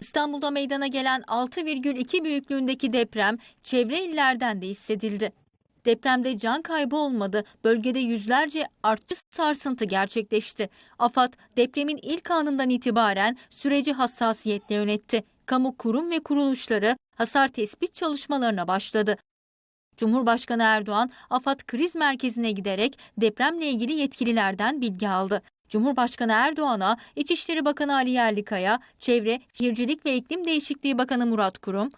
İstanbul'da meydana gelen 6,2 büyüklüğündeki deprem çevre illerden de hissedildi. Depremde can kaybı olmadı. Bölgede yüzlerce artçı sarsıntı gerçekleşti. AFAD depremin ilk anından itibaren süreci hassasiyetle yönetti. Kamu kurum ve kuruluşları hasar tespit çalışmalarına başladı. Cumhurbaşkanı Erdoğan, AFAD kriz merkezine giderek depremle ilgili yetkililerden bilgi aldı. Cumhurbaşkanı Erdoğan'a İçişleri Bakanı Ali Yerlikaya, Çevre, Şehircilik ve İklim Değişikliği Bakanı Murat Kurum,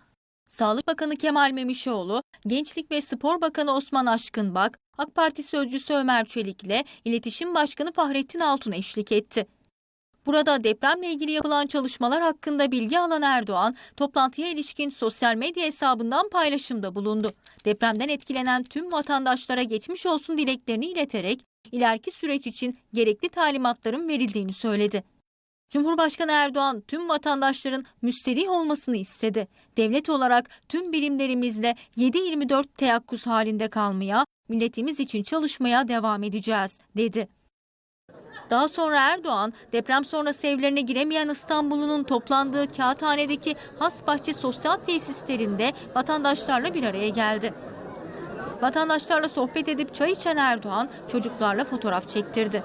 Sağlık Bakanı Kemal Memişoğlu, Gençlik ve Spor Bakanı Osman Aşkınbak, AK Parti Sözcüsü Ömer Çelik ile İletişim Başkanı Fahrettin Altun eşlik etti. Burada depremle ilgili yapılan çalışmalar hakkında bilgi alan Erdoğan, toplantıya ilişkin sosyal medya hesabından paylaşımda bulundu. Depremden etkilenen tüm vatandaşlara geçmiş olsun dileklerini ileterek ileriki süreç için gerekli talimatların verildiğini söyledi. Cumhurbaşkanı Erdoğan tüm vatandaşların müsterih olmasını istedi. Devlet olarak tüm birimlerimizle 7-24 teyakkuz halinde kalmaya, milletimiz için çalışmaya devam edeceğiz, dedi. Daha sonra Erdoğan, deprem sonrası evlerine giremeyen İstanbul'un toplandığı Kağıthane'deki Hasbahçe sosyal tesislerinde vatandaşlarla bir araya geldi. Vatandaşlarla sohbet edip çay içen Erdoğan çocuklarla fotoğraf çektirdi.